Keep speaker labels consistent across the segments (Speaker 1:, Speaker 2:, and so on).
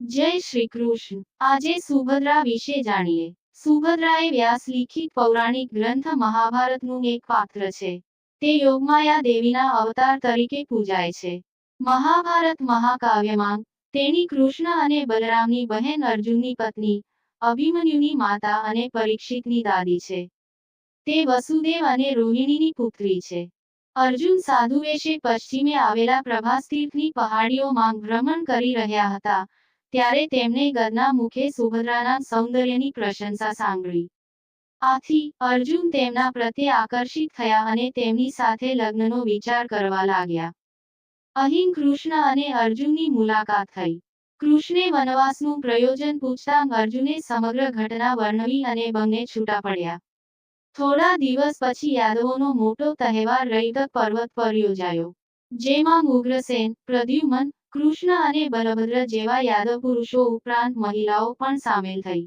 Speaker 1: જય શ્રી કૃષ્ણ. આજે સુભદ્રા વિશે જાણીએ. સુભદ્રા વ્યાસ લિખિત પૌરાણિક ગ્રંથ મહાભારતનું એક પાત્ર છે. તે યોગમાયા દેવીના અવતાર તરીકે પૂજાય છે. મહાભારત મહાકાવ્યમાં તેની કૃષ્ણ અને બલરામની બહેન અર્જુનની પત્ની, અભિમન્યુની માતા અને પરીક્ષિતની દાદી છે. તે વસુદેવ અને રોહિણીની પુત્રી છે. અર્જુન સાધુ વેશે પશ્ચિમે આવેલા પ્રભાસ તીર્થની પહાડીઓમાં ભ્રમણ કરી રહ્યા હતા. ત્યારે તેમણે ગદના મુખે સુભદ્રાના સૌંદર્યની પ્રશંસા સાંભળી. આથી અર્જુન તેમના પ્રત્યે આકર્ષિત થયા અને તેમની સાથે લગ્નનો વિચાર કરવા લાગ્યા. અહીં કૃષ્ણ અને અર્જુનની મુલાકાત થઈ. કૃષ્ણે વનવાસનું પ્રયોજન પૂછતા અર્જુને સમગ્ર ઘટના વર્ણવી અને બંને છૂટા પડ્યા. થોડા દિવસ પછી યાદવોનો મોટો તહેવાર રૈતક પર્વત પર યોજાયો. જેમાં ઉગ્રસેન, પ્રદ્યુમન કૃષ્ણ અને બલભદ્ર જેવા યાદવ પુરુષો ઉપરાંત મહિલાઓ પણ સામેલ થઈ.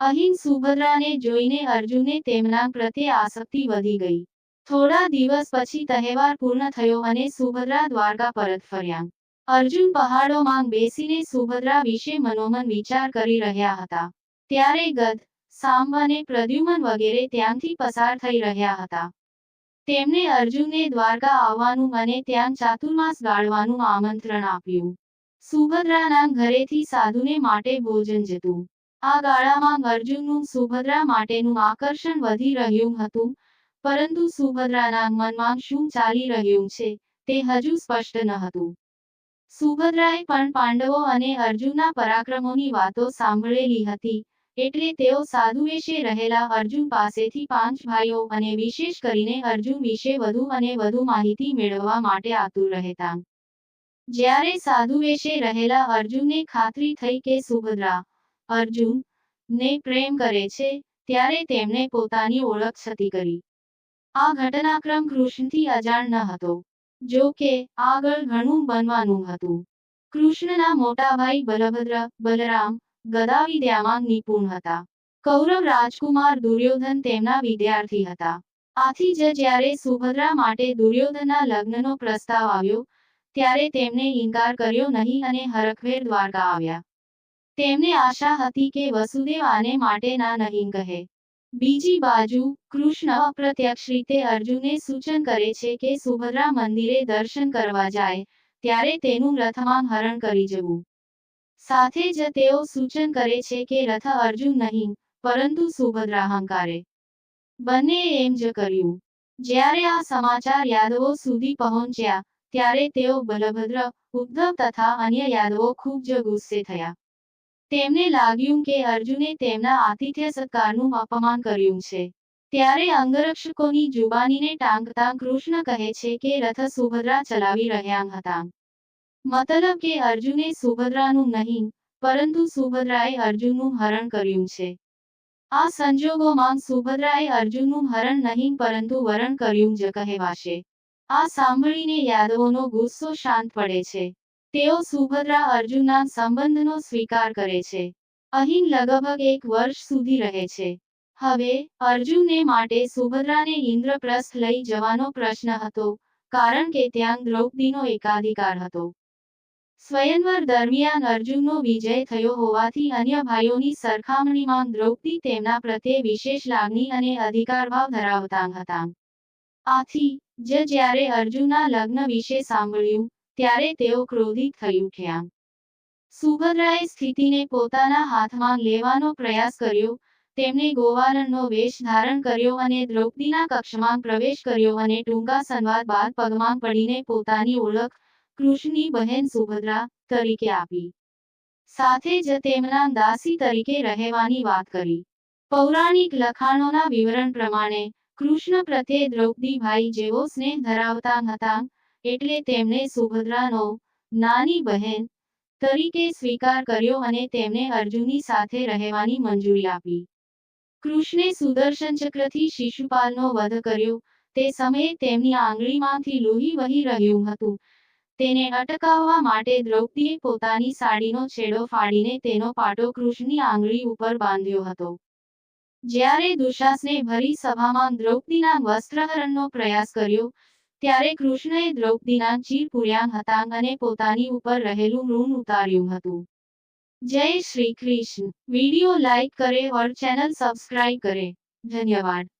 Speaker 1: અહીં સુભદ્રાને જોઈને અર્જુને તેમના પ્રત્યે આસક્તિ વધી ગઈ. થોડા દિવસ પછી તહેવાર પૂર્ણ થયો અને સુભદ્રા દ્વારકા પરત ફર્યા. અર્જુન પહાડોમાં બેસીને સુભદ્રા વિશે મનોમન વિચાર કરી રહ્યા હતા. ત્યારે ગદ, સાંબ અને પ્રદ્યુમન વગેરે ત્યાંથી પસાર થઈ રહ્યા હતા. તેમણે અર્જુનને દ્વારકા આવવાનું અને ત્યાં ચાતુર્માસ ગાળવાનું આમંત્રણ આપ્યું. સુભદ્રાના ઘરેથી સાધુને માટે ભોજન જતું. આ ગાળામાં અર્જુનનું સુભદ્રા માટેનું આકર્ષણ વધી રહ્યું હતું, પરંતુ સુભદ્રાના મનમાં શું ચાલી રહ્યું છે, તે હજુ સ્પષ્ટ ન હતું. સુભદ્રાએ પણ પાંડવો અને અર્જુનના પરાક્રમોની વાતો સાંભળેલી હતી એટલે તેઓ સાધુવેશે રહેલા અર્જુન પાસેથી પાંચ ભાઈઓ અને વિશેષ કરીને અર્જુન વિશે વધુ અને વધુ માહિતી મેળવવા માટે આતુર રહેતા. જ્યારે સાધુવેશે રહેલા અર્જુનને ખાતરી થઈ કે સુભદ્રા, અર્જુન, ને પ્રેમ કરે છે, ત્યારે તેમણે પોતાની ઓળખ છતી કરી. આ ઘટનાક્રમ કૃષ્ણથી અજાણ ન હતો. જો કે, આગળ ઘણું બનવાનું હતું. કૃષ્ણના મોટા ભાઈ બલભદ્ર, બલરામ ગદાવિદ્યામાં નિપુણ હતા. કૌરવ રાજકુમાર દુર્યોધન તેમના વિદ્યાર્થી હતા. આથી જ જ્યારે સુભદ્રા માટે દુર્યોધનના લગ્નનો પ્રસ્તાવ આવ્યો, ત્યારે તેમણે ઇનકાર કર્યો નહીં અને હરખવેર દ્વારકા આવ્યા. તેમને આશા હતી કે વસુદેવ આને માટે ના નહીં કહે. બીજી બાજુ, કૃષ્ણ અપ્રત્યક્ષ રીતે અર્જુને સૂચન કરે છે કે સુભદ્રા મંદિરે દર્શન કરવા જાય, ત્યારે તેનું રથમાં હરણ કરી જવું. સાથે જ તેઓ સૂચન કરે છે કે રથ અર્જુન નહીં, પરંતુ સુભદ્રાહંકારે. બંને એમ જ કર્યું. જ્યારે આ સમાચાર યાદવો સુધી પહોંચ્યા, ત્યારે તેઓ બલભદ્ર, ઉદ્ધવ તથા અન્ય યાદવો ખૂબ જ ગુસ્સે થયા. તેમને લાગ્યું કે અર્જુને તેમના આતિથ્ય સત્કારનું અપમાન કર્યું છે. ત્યારે અંગરક્ષકોની જુબાનીને ટાંકતા કૃષ્ણ કહે છે કે રથ સુભદ્રા ચલાવી રહ્યા હતા. મતલબ કે અર્જુને સુભદ્રાનું નહીં, પરંતુ સુભદ્રાએ અર્જુનનું હરણ કર્યું છે. આ સંજોગોમાં સુભદ્રાએ અર્જુનનું હરણ નહીં, પરંતુ વરણ કર્યું જ કહેવાશે. આ સાંભળીને યાદવોનો ગુસ્સો શાંત પડે છે. તેઓ સુભદ્રા અર્જુનના સંબંધનો સ્વીકાર કરે છે. અહીં લગભગ એક વર્ષ સુધી રહે છે. હવે અર્જુનને માટે સુભદ્રાને ઇન્દ્રપ્રસ્થ લઈ જવાનો પ્રશ્ન હતો, કારણ કે ત્યાં દ્રૌપદીનો એકાધિકાર હતો. સ્વયંવર દરમિયાન અર્જુનનો વિજય થયો હોવાથી અન્ય ભાઈઓની સરખામણીમાં દ્રૌપદી તેમના પ્રત્યે વિશેષ લાગણી અને અધિકારભાવ ધરાવતા હતા. આથી, જ જ્યારે અર્જુનના લગ્ન વિશે સાંભળ્યું, ત્યારે તેઓ ક્રોધિત થઈ ઉઠ્યા. સુભદ્રાએ સ્થિતિને પોતાના હાથમાં લેવાનો પ્રયાસ કર્યો તેમણે ગોવારણનો વેશ ધારણ કર્યો અને દ્રૌપદીના કક્ષમાં પ્રવેશ કર્યો અને ટૂંકા સંવાદ બાદ પગમાં પડીને પોતાની ઓળખ કૃષ્ણની બહેન સુભદ્રા તરીકે આપી. સાથે જ તેમના દાસી તરીકે રહેવાની વાત કરી. પૌરાણિક લખાણોના વિવરણ પ્રમાણે કૃષ્ણ પ્રત્યે દ્રૌપદીભાઈ જેવો સ્નેહ ધરાવતા હતા એટલે તેમણે સુભદ્રાનો નાની બહેન તરીકે સ્વીકાર કર્યો અને તેમને અર્જુનની સાથે રહેવાની મંજૂરી આપી. કૃષ્ણે સુદર્શન ચક્રથી શિશુપાલનો વધ કર્યો. તે સમયે તેમની આંગળીમાંથી લોહી વહી રહ્યું હતું. તેને અટકાવવા માટે દ્રૌપદીએ પોતાની સાડીનો છેડો ફાડીને તેનો પાટો કૃષ્ણની આંગળી ઉપર બાંધ્યો હતો. જ્યારે દુશાસને ભરી સભામાં દ્રૌપદીના વસ્ત્રહરણનો પ્રયાસ કર્યો, ત્યારે કૃષ્ણએ દ્રૌપદીના ચીર પૂર્યા હતા અને પોતાની ઉપર રહેલું ઋણ ઉતાર્યું હતું. જય શ્રી કૃષ્ણ. વીડિયો લાઈક કરે ઓર ચેનલ સબસ્ક્રાઇબ કરે. ધન્યવાદ.